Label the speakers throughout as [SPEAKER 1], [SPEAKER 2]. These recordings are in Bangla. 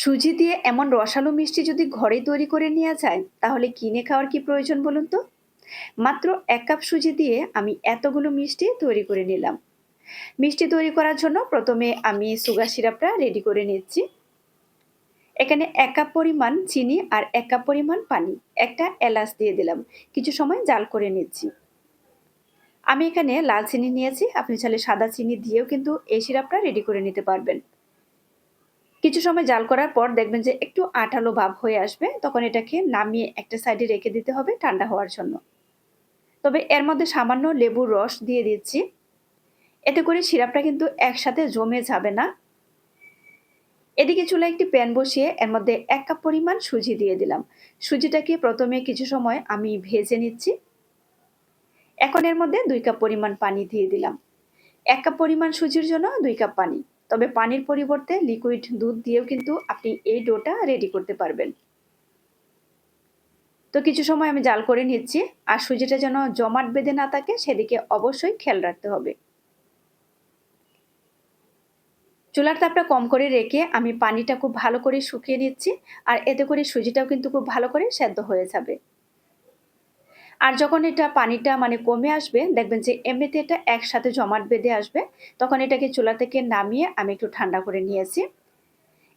[SPEAKER 1] সুজি দিয়ে এমন রসালো মিষ্টি যদি ঘরে তৈরি করে নেওয়া যায়, তাহলে কিনে খাওয়ার কি প্রয়োজন বলুন তো? মাত্র এক কাপ সুজি দিয়ে আমি এতগুলো মিষ্টি তৈরি করে নিলাম। মিষ্টি তৈরি করার জন্য প্রথমে আমি সুগার সিরাপটা রেডি করে নিচ্ছি। এখানে এক কাপ পরিমাণ চিনি আর এক কাপ পরিমাণ পানি, একটা এলাচ দিয়ে দিলাম। কিছু সময় জাল করে নিচ্ছি। আমি এখানে লাল চিনি নিয়েছি, আপনি চাইলে সাদা চিনি দিয়েও কিন্তু এই সিরাপটা রেডি করে নিতে পারবেন। কিছু সময় জাল করার পর দেখবেন যে একটু আঠালো ভাব হয়ে আসবে, তখন এটাকে নামিয়ে একটা সাইডে রেখে দিতে হবে ঠান্ডা হওয়ার জন্য। তবে এর মধ্যে সামান্য লেবুর রস দিয়ে দিচ্ছি। এতে করে সিরাপটা কিন্তু একসাথে জমে যাবে না। এদিকে চুলা একটি প্যান বসিয়ে এর মধ্যে এক কাপ পরিমাণ সুজি দিয়ে দিলাম। সুজিটাকে প্রথমে কিছু সময় আমি ভেজে নিচ্ছি। এখন এর মধ্যে দুই কাপ পরিমাণ পানি দিয়ে দিলাম। এক কাপ পরিমাণ সুজির জন্য দুই কাপ পানি। তবে পানির পরিবর্তে লিকুইড দুধ দিয়েও কিন্তু আপনি এই ডোটা রেডি করতে পারবেন। তো কিছু সময় আমি জাল করে নিচ্ছি, আর সুজিটা যেন জমাট বেঁধে না থাকে সেদিকে অবশ্যই খেয়াল রাখতে হবে। চুলার তাপটা কম করে রেখে আমি পানিটা খুব ভালো করে শুকিয়ে নিচ্ছি, আর এতে করে সুজিটাও কিন্তু খুব ভালো করে সেদ্ধ হয়ে যাবে। আর যখন এটা পানিটা মানে কমে আসবে, দেখবেন যে এমনিতে এটা একসাথে জমাট বেঁধে আসবে, তখন এটাকে চুলা থেকে নামিয়ে আমি একটু ঠান্ডা করে নিয়েছি।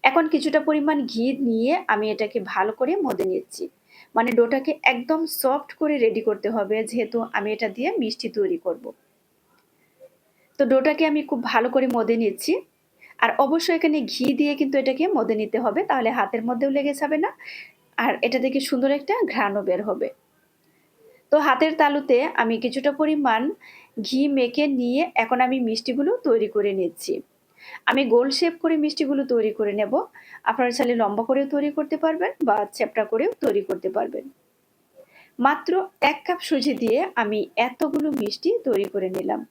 [SPEAKER 1] এখন কিছুটা পরিমাণ ঘি নিয়ে আমি এটাকে ভালো করে মদে নিচ্ছি। মানে ডোটাকে একদম সফট করে রেডি করতে হবে, যেহেতু আমি এটা দিয়ে মিষ্টি তৈরি করব। তো ডোটাকে আমি খুব ভালো করে মদে নিচ্ছি। আর অবশ্যই এখানে ঘি দিয়ে কিন্তু এটাকে মদে নিতে হবে, তাহলে হাতের মধ্যেও লেগে যাবে না, আর এটা থেকে সুন্দর একটা ঘ্রাণও বের হবে। তো হাতের তালুতে আমি কিছুটা পরিমাণ ঘি মেখে নিয়ে এখন আমি মিষ্টিগুলো তৈরি করে নিচ্ছি। আমি গোল শেপ করে মিষ্টিগুলো তৈরি করে নেব। আপনারা চাইলে লম্বা করেও তৈরি করতে পারবেন বা চ্যাপটা করেও তৈরি করতে পারবেন। মাত্র এক কাপ সুজি দিয়ে আমি এতগুলো মিষ্টি তৈরি করে নিলাম।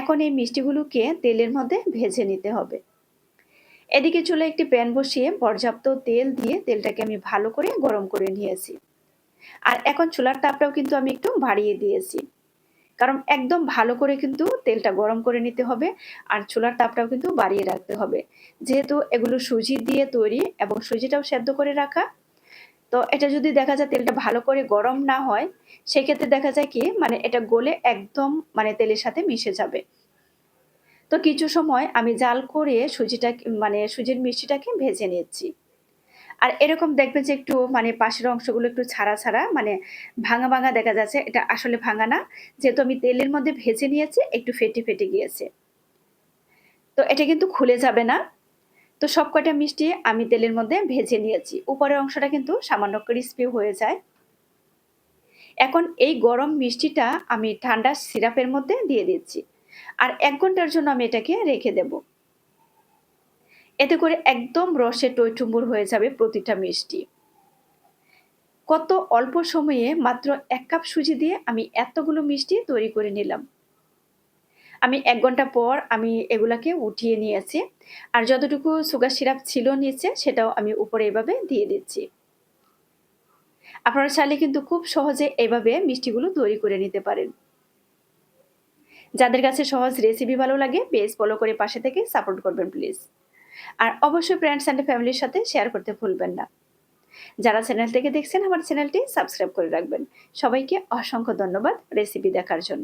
[SPEAKER 1] এখন এই মিষ্টিগুলোকে তেলের মধ্যে ভেজে নিতে হবে। এদিকে চলে একটি প্যান বসিয়ে পর্যাপ্ত তেল দিয়ে তেলটাকে আমি ভালো করে গরম করে নিয়েছি। আর এখন চুলার তাপটাও কিন্তু আমি একটু বাড়িয়ে দিয়েছি। কারণ একদম ভালো করে কিন্তু তেলটা গরম করে নিতে হবে আর চুলার তাপটাও কিন্তু বাড়িয়ে রাখতে হবে। যেহেতু এগুলো সুজি দিয়ে তৈরি এবং সুজিটাও সেদ্ধ করে রাখা, তো এটা যদি দেখা যায় তেলটা ভালো করে গরম না হয়, সেক্ষেত্রে দেখা যায় কি মানে এটা গলে একদম মানে তেলের সাথে মিশে যাবে। তো কিছু সময় আমি জাল করে সুজিটা মানে সুজির মিষ্টিটাকে ভেজে নিচ্ছি। আর এরকম দেখবে যে একটু মানে পাশের অংশগুলো একটু ছাড়া ছাড়া মানে ভাঙা ভাঙা দেখা যাচ্ছে। এটা আসলে ভাঙা না। যেহেতু আমি তেলের মধ্যে ভেজে নিয়েছি, একটু ফেটে ফেটে গিয়েছে। তো এটা কিন্তু খুলে যাবে না। তো সব কটা মিষ্টি আমি তেলের মধ্যে ভেজে নিয়েছি। উপরের অংশটা কিন্তু সামান্য ক্রিস্পি হয়ে যায়। এখন এই গরম মিষ্টিটা আমি ঠান্ডা সিরাপের মধ্যে দিয়ে দিচ্ছি। আর এক ঘণ্টার জন্য আমি এটাকে রেখে দেবো। এতে করে একদম রসে টইটুম্বুর হয়ে যাবে প্রতিটা মিষ্টি। কত অল্প সময়ে মাত্র এক কাপ সুজি দিয়ে আমি এতগুলো মিষ্টি তৈরি করে নিলাম। আমি এক ঘণ্টা পর আমি এগুলাকে উঠিয়ে নিয়েছি, আর যতটুকু সুগার সিরাপ ছিল নিচে সেটাও আমি উপরে এভাবে দিয়ে দিচ্ছি। আপনারা চাইলে কিন্তু খুব সহজে এভাবে মিষ্টিগুলো তৈরি করে নিতে পারেন। যাদের কাছে সহজ রেসিপি ভালো লাগে, পেজ ফলো করে পাশে থেকে সাপোর্ট করবেন প্লিজ আর অবশ্যই ফ্রেন্ডস অ্যান্ড ফ্যামিলির সাথে শেয়ার করতে ভুলবেন না। যারা চ্যানেল থেকে দেখছেন, আমার চ্যানেলটি সাবস্ক্রাইব করে রাখবেন। সবাইকে অসংখ্য ধন্যবাদ রেসিপি দেখার জন্য।